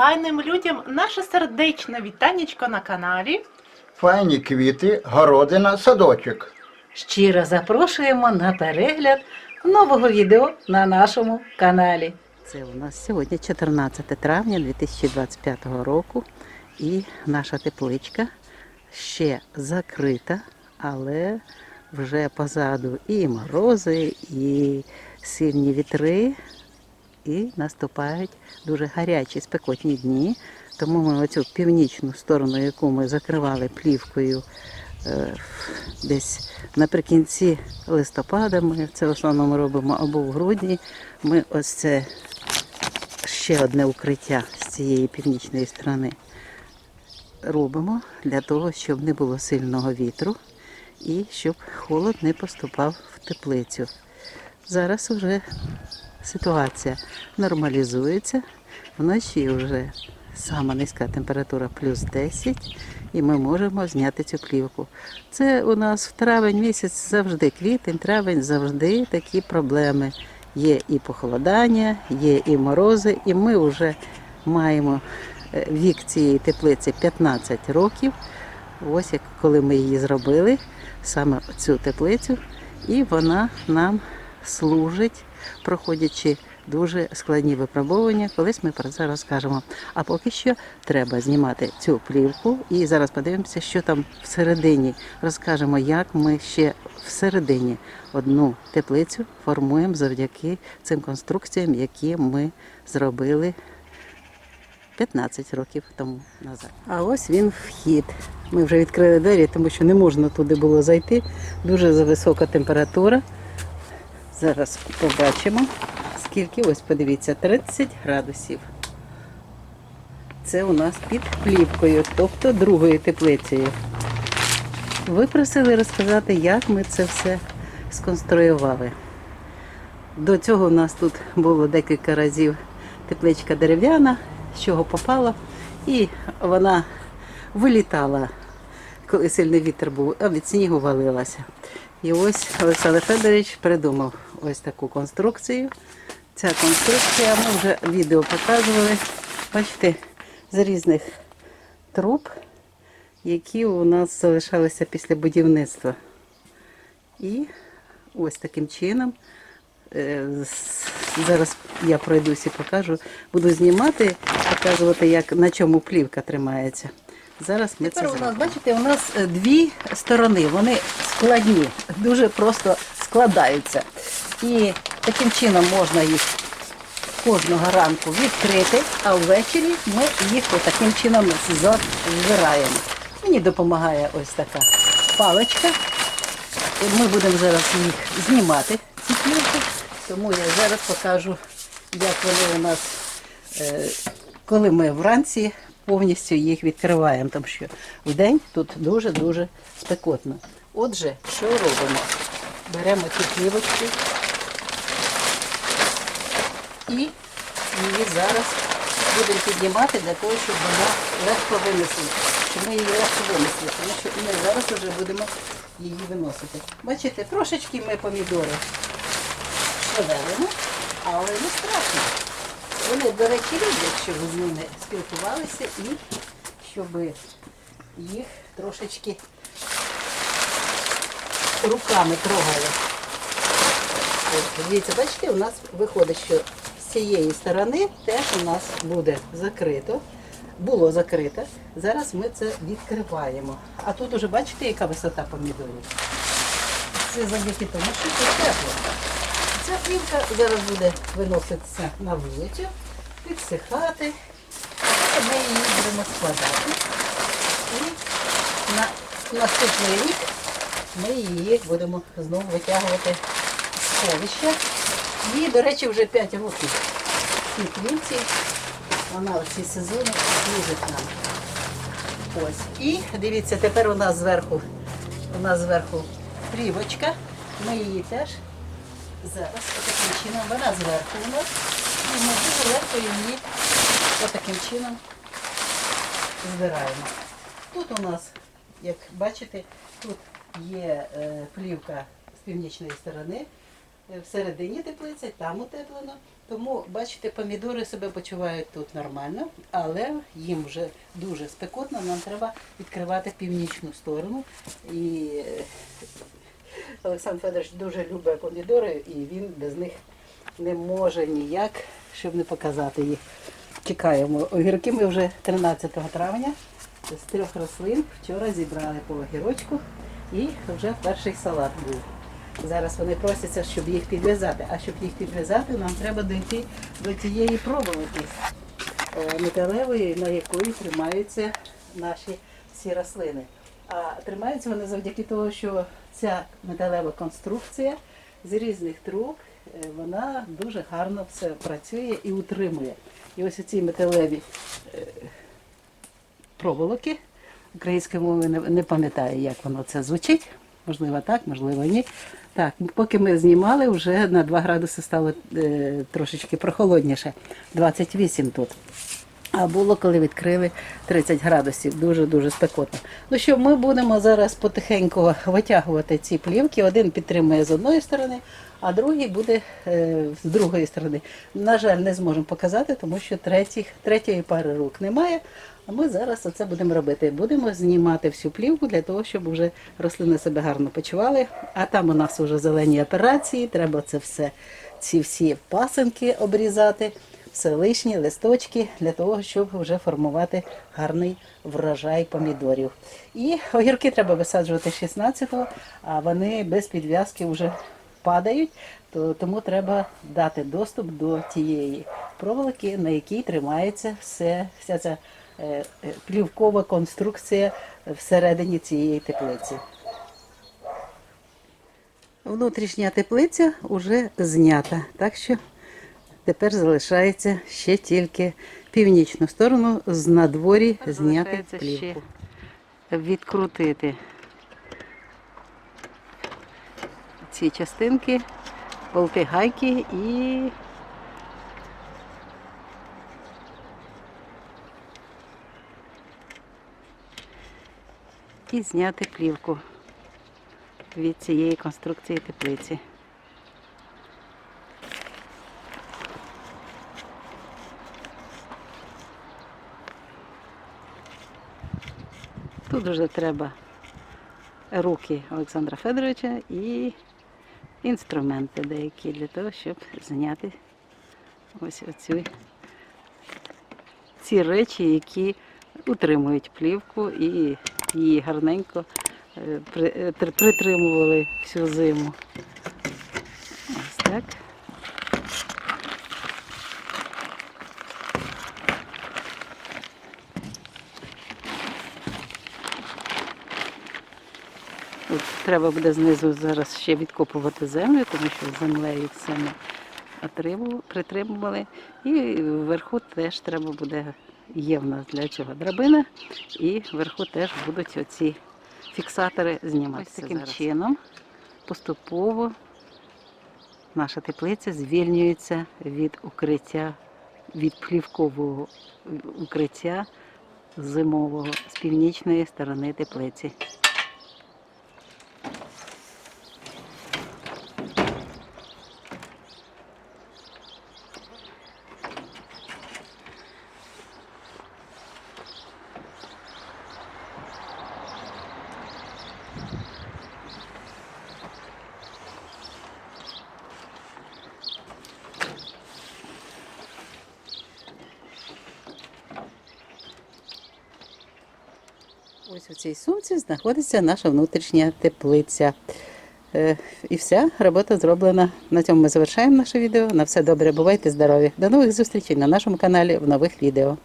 файним людям наше сердечне вітанечко на каналі. Файні квіти, городина, садочок. Щиро запрошуємо на перегляд нового відео на нашому каналі. Це у нас сьогодні 14 травня 2025 року, і наша тепличка ще закрита, але вже позаду і морози, і сильні вітри, і наступають дуже гарячі спекотні дні. Тому ми оцю північну сторону, яку ми закривали плівкою е, десь наприкінці листопада, ми це в основному робимо або в грудні. Ми ось це ще одне укриття з цієї північної сторони робимо для того, щоб не було сильного вітру і щоб холод не поступав в теплицю. Зараз вже ситуація нормалізується. Вночі вже сама низька температура плюс 10, і ми можемо зняти цю плівку. Це у нас в травень місяць завжди квітень, травень завжди такі проблеми. Є і похолодання, є і морози, і ми вже маємо е, вік цієї теплиці 15 років. Ось як коли ми її зробили, саме цю теплицю, і вона нам служить, проходячи дуже складні випробування. Колись ми про це розкажемо. А поки що треба знімати цю плівку. І зараз подивимося, що там всередині. Розкажемо, як ми ще всередині одну теплицю формуємо завдяки цим конструкціям, які ми зробили 15 років тому назад. А ось він вхід. Ми вже відкрили двері, тому що не можна туди було зайти. Дуже висока температура. Зараз побачимо, скільки, ось подивіться, 30 градусів. Це у нас під плівкою, тобто другою теплицею. Ви просили розказати, як ми це все сконструювали. До цього у нас тут було декілька разів тепличка дерев'яна, з чого попала, і вона вилітала, коли сильний вітер був, а від снігу валилася. І ось Олександр Федорович придумав ось таку конструкцію. Ця конструкція, ми вже відео показували, бачите, з різних труб, які у нас залишалися після будівництва. І ось таким чином. е, Зараз я пройдусь і покажу. Буду знімати, показувати, як на чому плівка тримається. Зараз ми Тепер це у нас, бачите, у нас е, дві сторони, вони складні, дуже просто складаються. І таким чином можна їх кожного ранку відкрити, а ввечері ми їх таким чином збираємо. Мені допомагає ось така паличка. Ми будемо зараз їх знімати, ці плівки, тому я зараз покажу, як вони у нас, е, коли ми вранці повністю їх відкриваємо, тому що в день тут дуже-дуже спекотно. Отже, що робимо? Беремо ці плівочки і її зараз будемо піднімати для того, щоб вона легко винесла. Щоб ми її легко винесли, тому що ми зараз вже будемо її виносити. Бачите, трошечки ми помідори шевелимо, але не страшно. Вони, до речі, люблять, щоб з ними спілкувалися і щоб їх трошечки руками трогали. Дивіться, бачите, у нас виходить, що з цієї сторони теж у нас буде закрито. Було закрито. Зараз ми це відкриваємо. А тут уже бачите, яка висота помідорів. Це завдяки тому, що тут тепло. Ця плівка зараз буде виноситися на вулицю, підсихати. Ми її будемо складати. І на наступний рік ми її будемо знову витягувати з сховища. Їй, до речі, вже 5 років. Цій плівці вона в ці сезони служить нам. Ось. І дивіться, тепер у нас зверху, у нас зверху плівочка. Ми її теж зараз отаким чином, вона зверху у нас. І ми дуже легко її отаким чином збираємо. Тут у нас, як бачите, тут є е, плівка з північної сторони, всередині теплиці, там утеплено. Тому, бачите, помідори себе почувають тут нормально, але їм вже дуже спекотно, нам треба відкривати північну сторону. І е, Олександр Федорович дуже любить помідори, і він без них не може ніяк, щоб не показати їх. Чекаємо. Огірки ми вже 13 травня з трьох рослин вчора зібрали по огірочку і вже перший салат був. Зараз вони просяться, щоб їх підв'язати. А щоб їх підв'язати, нам треба дійти до тієї проволоки е, металевої, на якої тримаються наші всі рослини. А тримаються вони завдяки тому, що ця металева конструкція з різних труб, е, вона дуже гарно все працює і утримує. І ось ці металеві е, проволоки. Українською мовою не, не пам'ятаю, як воно це звучить. Можливо, так, можливо, ні. Так, поки ми знімали, вже на 2 градуси стало е, трошечки прохолодніше. 28 тут. А було, коли відкрили 30 градусів, дуже-дуже спекотно. Ну що, ми будемо зараз потихеньку витягувати ці плівки. Один підтримує з одної сторони, а другий буде е, з другої сторони. На жаль, не зможемо показати, тому що третіх, третьої пари рук немає. А ми зараз оце будемо робити. Будемо знімати всю плівку для того, щоб вже рослини себе гарно почували. А там у нас вже зелені операції, треба це все, ці всі пасинки обрізати, все лишні листочки для того, щоб вже формувати гарний врожай помідорів. І огірки треба висаджувати 16-го, а вони без підв'язки вже падають, то тому треба дати доступ до тієї проволоки, на якій тримається все, вся ця плівкова конструкція всередині цієї теплиці. Внутрішня теплиця вже знята, так що тепер залишається ще тільки північну сторону з надворі зняти плівку. Відкрутити ці частинки, болти гайки і і зняти плівку від цієї конструкції теплиці. Тут вже треба руки Олександра Федоровича і інструменти деякі для того, щоб зняти ось оцю, ці речі, які утримують плівку і її гарненько е, е, тр- притримували всю зиму. Ось так. От треба буде знизу зараз ще відкопувати землю, тому що землею це ми притримували. І вверху теж треба буде, є в нас для цього драбина, і вверху теж будуть оці фіксатори зніматися. Ось таким зараз. чином поступово наша теплиця звільнюється від укриття, від плівкового укриття зимового з північної сторони теплиці. Ось у цій сумці знаходиться наша внутрішня теплиця. Е, І вся робота зроблена. На цьому ми завершаємо наше відео. На все добре, бувайте здорові. До нових зустрічей на нашому каналі в нових відео.